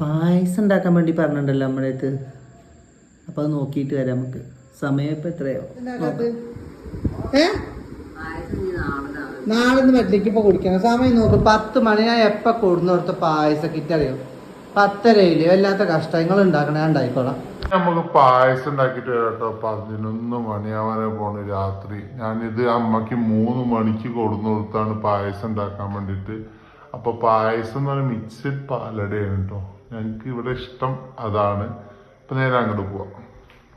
പായസം ഉണ്ടാക്കാൻ വേണ്ടി പറഞ്ഞിട്ടുണ്ടല്ലോ നമ്മുടെ അടുത്ത് അപ്പോൾ അത് നോക്കിയിട്ട് വരാം നമുക്ക്. സമയം ഇപ്പം എത്രയോ ഏ? നാളെ ഒന്ന് വെട്ടിലേക്ക് ഇപ്പൊ കുടിക്കണം. സമയം നോക്ക്. പത്ത് മണി ഞാൻ എപ്പ കൊടുന്നോടത്ത് പായസം കിറ്റ് അറിയോ? പത്തരയിൽ വല്ലാത്ത കഷ്ടങ്ങൾ ഉണ്ടാക്കണേ ഉണ്ടായിക്കോളാം നമുക്ക് പായസം ഉണ്ടാക്കിട്ട് കേട്ടോ. പതിനൊന്ന് മണിയാവാനെ പോണ് രാത്രി. ഞാനിത് അമ്മയ്ക്ക് മൂന്ന് മണിക്ക് കൊടുന്നു കൊടുത്താണ് പായസം ഉണ്ടാക്കാൻ വേണ്ടിയിട്ട് അപ്പൊ പായസം എന്ന് പറഞ്ഞാൽ മിക്സഡ് പാലടയാണ് കേട്ടോ ഞങ്ങൾക്ക് ഇവിടെ ഇഷ്ടം അതാണ്. ഇപ്പൊ നേരെ അങ്ങോട്ട് പോവാം.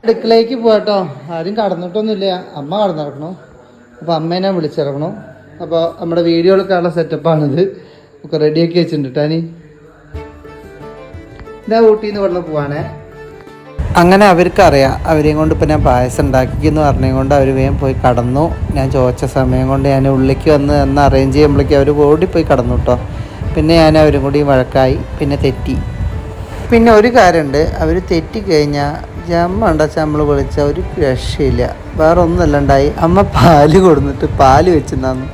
അടുക്കളയ്ക്ക് പോവാട്ടോ ആരും കടന്നിട്ടൊന്നുമില്ല. അമ്മ കടന്നിറക്കണു അപ്പൊ അമ്മേനെ വിളിച്ചിറങ്ങണം. അപ്പൊ നമ്മുടെ വീഡിയോ എടുക്കാനുള്ള സെറ്റപ്പാണിത്. ഒക്കെ റെഡിയാക്കി വെച്ചിട്ടുണ്ട് ടാനി ഇതാ ഊട്ടിന്ന് പറഞ്ഞ പോവാണേ. അങ്ങനെ അവർക്കറിയാം. അവരെയും കൊണ്ട് ഇപ്പം ഞാൻ പായസം ഉണ്ടാക്കിയെന്ന് പറഞ്ഞതും കൊണ്ട് അവർ വേഗം പോയി കടന്നു. ഞാൻ ചോദിച്ച സമയം കൊണ്ട് ഞാൻ ഉള്ളിലേക്ക് വന്ന് എന്ന് അറേഞ്ച് ചെയ്യുമ്പോഴേക്കും അവർ ഓടിപ്പോയി കടന്നു കേട്ടോ പിന്നെ ഞാൻ അവരും കൂടി വഴക്കായി. പിന്നെ തെറ്റി. പിന്നെ ഒരു കാര്യമുണ്ട്. അവർ തെറ്റിക്കഴിഞ്ഞാൽ ജമ്മ ഉണ്ടാച്ച നമ്മൾ വിളിച്ച ഒരു രക്ഷയില്ല. വേറെ ഒന്നുമല്ല ഉണ്ടായി അമ്മ പാൽ കൊടുന്നിട്ട് പാൽ വെച്ച് തന്നു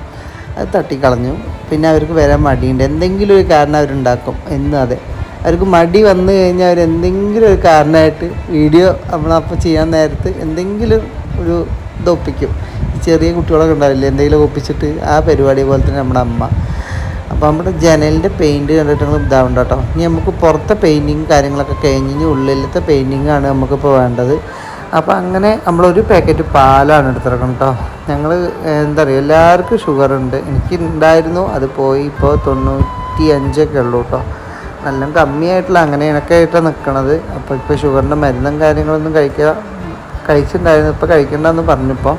അത് തട്ടിക്കളഞ്ഞു. പിന്നെ അവർക്ക് വരാൻ മടിയുണ്ട്. എന്തെങ്കിലും ഒരു കാരണം അവരുണ്ടാക്കും. എന്നും അതെ. അവർക്ക് മടി വന്നു കഴിഞ്ഞാൽ അവർ എന്തെങ്കിലും ഒരു കാരണമായിട്ട് വീഡിയോ നമ്മളപ്പോൾ ചെയ്യാൻ നേരത്ത് എന്തെങ്കിലും ഒരു ഇതൊപ്പിക്കും ചെറിയ കുട്ടികളൊക്കെ ഉണ്ടാവില്ലേ? എന്തെങ്കിലും ഒപ്പിച്ചിട്ട് ആ പരിപാടി പോലെ തന്നെ നമ്മുടെ അമ്മ. അപ്പോൾ നമ്മുടെ ജനലിന്റെ പെയിന്റ് കണ്ടിട്ട് ഇതാവണ്ട കേട്ടോ. ഇനി നമുക്ക് പുറത്തെ പെയിന്റിങ് കാര്യങ്ങളൊക്കെ കഴിഞ്ഞ് ഉള്ളിലത്തെ പെയിന്റിങ് ആണ് നമുക്കിപ്പോൾ വേണ്ടത്. അപ്പോൾ അങ്ങനെ നമ്മളൊരു പാക്കറ്റ് പാലാണ് എടുത്തിറക്കണം കേട്ടോ. ഞങ്ങൾ എന്താ പറയുക എല്ലാവർക്കും ഷുഗർ ഉണ്ട്. എനിക്ക് ഉണ്ടായിരുന്നു അത് പോയി ഇപ്പോൾ തൊണ്ണൂറ്റി അഞ്ചൊക്കെ ഉള്ളൂ കേട്ടോ. നല്ല കമ്മിയായിട്ടുള്ള അങ്ങനെയൊക്കെ ആയിട്ടാണ് നിൽക്കണത് അപ്പോൾ ഇപ്പോൾ ഷുഗറിന്റെ മരുന്നും കാര്യങ്ങളൊന്നും കഴിക്കുക കഴിച്ചിട്ടുണ്ടായിരുന്നു ഇപ്പോൾ കഴിക്കണ്ടെന്ന് പറഞ്ഞപ്പോൾ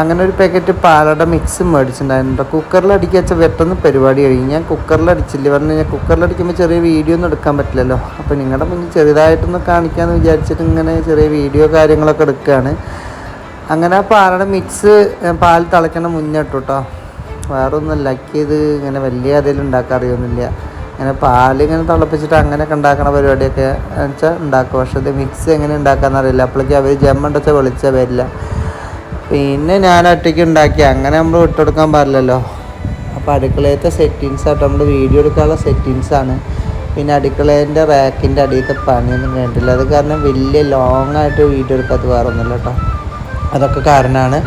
അങ്ങനെ ഒരു പാക്കറ്റ് പാലട മിക്സ് മേടിച്ചിട്ടുണ്ടായിരുന്നു കുക്കറിൽ അടിക്കുക വെച്ചാൽ പെട്ടെന്ന് പരിപാടി കഴിഞ്ഞു ഞാൻ കുക്കറിൽ അടിച്ചില്ല പറഞ്ഞു കഴിഞ്ഞാൽ കുക്കറിൽ അടിക്കുമ്പോൾ ചെറിയ വീഡിയോ ഒന്നും എടുക്കാൻ പറ്റില്ലല്ലോ. അപ്പോൾ നിങ്ങളുടെ മുന്നിൽ ചെറുതായിട്ടൊന്ന് കാണിക്കാമെന്ന് വിചാരിച്ചിട്ട് ഇങ്ങനെ ചെറിയ വീഡിയോ കാര്യങ്ങളൊക്കെ എടുക്കുകയാണ് അങ്ങനെ ആ പാലട മിക്സ് പാൽ തിളയ്ക്കണ മുന്നിട്ടു കേട്ടോ വേറെ ഒന്നും ലക്കിയത് ഇങ്ങനെ വലിയ അതിൽ ഉണ്ടാക്കാൻ അറിയൊന്നുമില്ല. ഇങ്ങനെ പാൽ ഇങ്ങനെ തിളപ്പിച്ചിട്ട് അങ്ങനെയൊക്കെ ഉണ്ടാക്കണ പരിപാടിയൊക്കെ വെച്ചാൽ ഉണ്ടാക്കും. പക്ഷേ ഇത് മിക്സ് എങ്ങനെ ഉണ്ടാക്കാമെന്നറിയില്ല അപ്പോഴേക്കും അവർ ജമ്മുണ്ടെച്ചാൽ വെളിച്ചാൽ വരില്ല. പിന്നെ ഞാൻ ഒറ്റയ്ക്ക് ഉണ്ടാക്കി. അങ്ങനെ നമ്മൾ വിട്ടെടുക്കാൻ പാടില്ലല്ലോ. അപ്പോൾ അടുക്കളയത്തെ സെറ്റിങ്സ് ആട്ടോ. നമ്മൾ വീഡിയോ എടുക്കാനുള്ള സെറ്റിങ്സ് ആണ്. പിന്നെ അടുക്കളേന്റെ റാക്കിന്റെ അടിയത്തെ പണിയൊന്നും കണ്ടില്ല അത് കാരണം വലിയ ലോങ് ആയിട്ട് വീഡിയോ എടുക്കാത്ത വേറെ ഒന്നുമില്ല കേട്ടോ അതൊക്കെ കാരണമാണ്.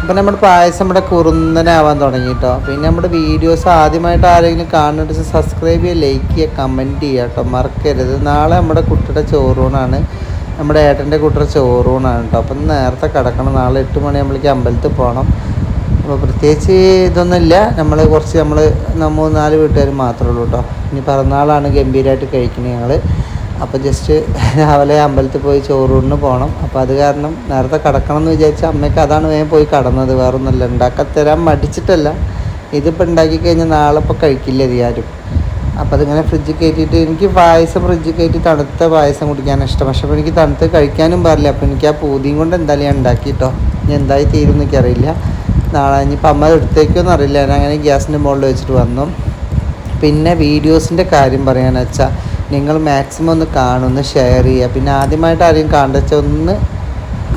അപ്പം നമ്മുടെ പായസം ഇവിടെ കുറുന്നനാവാൻ തുടങ്ങി കേട്ടോ പിന്നെ നമ്മുടെ വീഡിയോസ് ആദ്യമായിട്ട് ആരെങ്കിലും കാണുന്നുണ്ട് സബ്സ്ക്രൈബ് ചെയ്യുക ലൈക്ക് ചെയ്യുക കമന്റ് ചെയ്യുക കേട്ടോ മറക്കരുത്. നാളെ നമ്മുടെ കുട്ടിയുടെ ചോറൂണാണ്. നമ്മുടെ ഏട്ടന്റെ കൂട്ടർ ചോറൂണാണ് കേട്ടോ. അപ്പം നേരത്തെ കിടക്കണം നാളെ എട്ട് മണിയാകുമ്പോഴേക്ക് അമ്പലത്തിൽ പോകണം. അപ്പോൾ പ്രത്യേകിച്ച് ഇതൊന്നുമില്ല. നമ്മൾ കുറച്ച് നമ്മൾ മൂന്ന് നാല് വീട്ടുകാർ മാത്രമേ ഉള്ളൂ കേട്ടോ. ഇനി പിറന്നാളാണ് ഗംഭീരമായിട്ട് കഴിക്കുന്നത് ഞങ്ങൾ അപ്പോൾ ജസ്റ്റ് രാവിലെ അമ്പലത്തിൽ പോയി ചോറൂണിന് പോകണം. അപ്പോൾ അത് കാരണം നേരത്തെ കിടക്കണം എന്ന് വിചാരിച്ച അമ്മയ്ക്ക് അതാണ് വേഗം പോയി കടന്നത്. വേറൊന്നുമല്ല. ഉണ്ടാക്കാൻ തരാൻ മടിച്ചിട്ടല്ല. ഇതിപ്പോൾ ഉണ്ടാക്കി കഴിഞ്ഞാൽ നാളെ ഇപ്പോൾ കഴിക്കില്ല ഇത് ആരും. അപ്പോൾ അതിങ്ങനെ ഫ്രിഡ്ജിൽ കയറ്റിയിട്ട് എനിക്ക് പായസം ഫ്രിഡ്ജിൽ കയറ്റി തണുത്ത പായസം കുടിക്കാൻ ഇഷ്ടം. പക്ഷേ അപ്പോൾ എനിക്ക് തണുത്ത് കഴിക്കാനും പാടില്ല. അപ്പോൾ എനിക്ക് ആ പൂതിയും കൊണ്ട് എന്തായാലും ഞാൻ ഉണ്ടാക്കി കേട്ടോ ഇനി എന്തായി തീരും എനിക്കറിയില്ല. നാളെ ഇനിയിപ്പോൾ അമ്മ എടുത്തേക്കൊന്നും അറിയില്ല ഞാൻ അങ്ങനെ ഗ്യാസിന്റെ മുകളിൽ വെച്ചിട്ട് വന്നു. പിന്നെ വീഡിയോസിന്റെ കാര്യം പറയാന്ന് വെച്ചാൽ നിങ്ങൾ മാക്സിമം ഒന്ന് കാണുമെന്ന് ഷെയർ ചെയ്യുക. പിന്നെ ആദ്യമായിട്ട് ആരെയും കാണിച്ച ഒന്ന്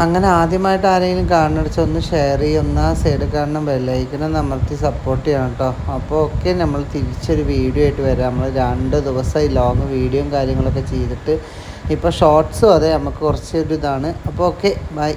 അങ്ങനെ ആദ്യമായിട്ട് ആരെങ്കിലും കാണുന്ന ഒന്ന് ഷെയർ ചെയ്യുക ഒന്ന് ആ സൈഡ് കാണണം ബെല്ലൈക്കനെ അമർത്തി സപ്പോർട്ട് ചെയ്യണം കേട്ടോ. അപ്പോൾ ഒക്കെ നമ്മൾ തിരിച്ചൊരു വീഡിയോ ആയിട്ട് വരാം. നമ്മൾ രണ്ട് ദിവസം ഈ ലോങ് വീഡിയോയും കാര്യങ്ങളൊക്കെ ചെയ്തിട്ട് ഇപ്പോൾ ഷോർട്സും അതെ നമുക്ക് കുറച്ചൊരു ഇതാണ്. അപ്പോൾ ഓക്കെ ബൈ